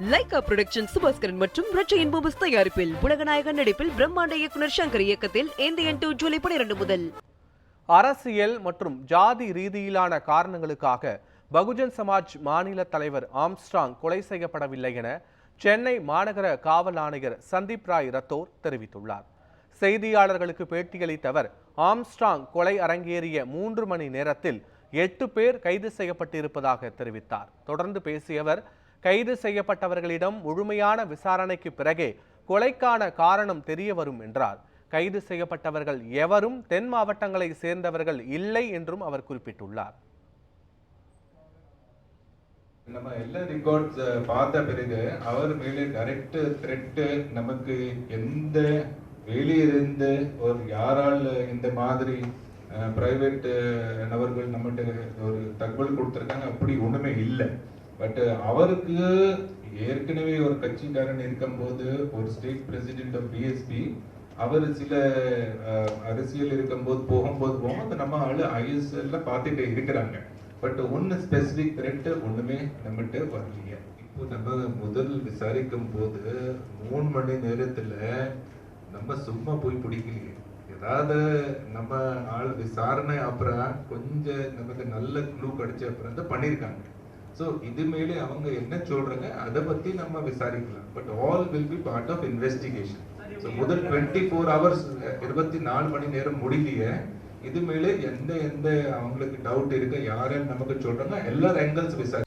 Lyca production Subaskaran மற்றும் ரச்சையின் Phobos தயாரிப்பில் உலகநாயகன் நடிப்பில் பிரம்மாண்ட இயக்குனர் சங்கர் இயக்கத்தில் இந்தியன் டூ ஜூலை பனிரெண்டு முதல். அரசியல் மற்றும் ஜாதி ரீதியிலான காரணங்களுக்காக பகுஜன் சமாஜ் மாநில தலைவர் ஆம்ஸ்ட்ராங் கொலை செய்யப்படவில்லை என சென்னை மாநகர காவல் ஆணையர் சந்தீப் ராய் ரத்தோர் தெரிவித்துள்ளார். செய்தியாளர்களுக்கு பேட்டியளித்த அவர் ஆம்ஸ்ட்ராங் கொலை அரங்கேறிய மூன்று மணி நேரத்தில் எட்டு பேர் கைது செய்யப்பட்டிருப்பதாக தெரிவித்தார். தொடர்ந்து பேசிய அவர் கைது செய்யப்பட்டவர்களிடம் முழுமையான விசாரணைக்கு பிறகே கொலைக்கான காரணம் தெரிய வரும் என்றார். கைது செய்யப்பட்டவர்கள் எவரும் தென் மாவட்டங்களை சேர்ந்தவர்கள் இல்லை என்றும் அவர் குறிப்பிட்டுள்ளார். நம்ம எல்லா ரெக்கார்ட்ஸ் பார்த்த பிறகு அவர் மேலே டைரக்ட் த்ரெட்டு நமக்கு எந்த வெளியிருந்து ஒரு யாரால் இந்த மாதிரி பிரைவேட் நபர்கள் நம்மகிட்ட ஒரு தகவல் கொடுத்துருக்காங்க அப்படி ஒண்ணுமே இல்லை. பட் uh, அவருக்கு ஏற்கனவே ஒரு கட்சிக்காரன் இருக்கும்போது ஒரு ஸ்டேட் பிரசிடென்ட் ஆஃப் பிஎஸ்பி அவர் சில அரசியல் இருக்கும்போது போகும்போது போகும்போது நம்ம ஆளு ஐஎஸ்எல்ல பார்த்துட்டு இருக்கிறாங்க. பட் ஒன்னு ஸ்பெசிபிக் த்ரெட் ஒண்ணுமே நம்மகிட்ட வரலையே. இப்போ நம்ம முதல் விசாரிக்கும் போது மூணு மணி நேரத்துல நம்ம சும்மா போய் பிடிக்கலையே. ஏதாவது நம்ம ஆள் விசாரணை அப்புறம் கொஞ்சம் நமக்கு நல்ல க்ளூ கிடைச்ச அப்புறம் தான் பண்ணியிருக்காங்க. ஸோ இது மேலே அவங்க என்ன சொல்றாங்க அதை பத்தி நம்ம விசாரிக்கலாம். But all will be part of investigation so முதல் டுவெண்ட்டி ஃபோர் ஹவர்ஸ் இருபத்தி நாலு மணி நேரம் முடியலையே. இது மேலே எந்த எந்த அவங்களுக்கு டவுட் இருக்கு யாருன்னு நமக்கு சொல்றாங்க எல்லா ஆங்கிள்ஸ் விசாரி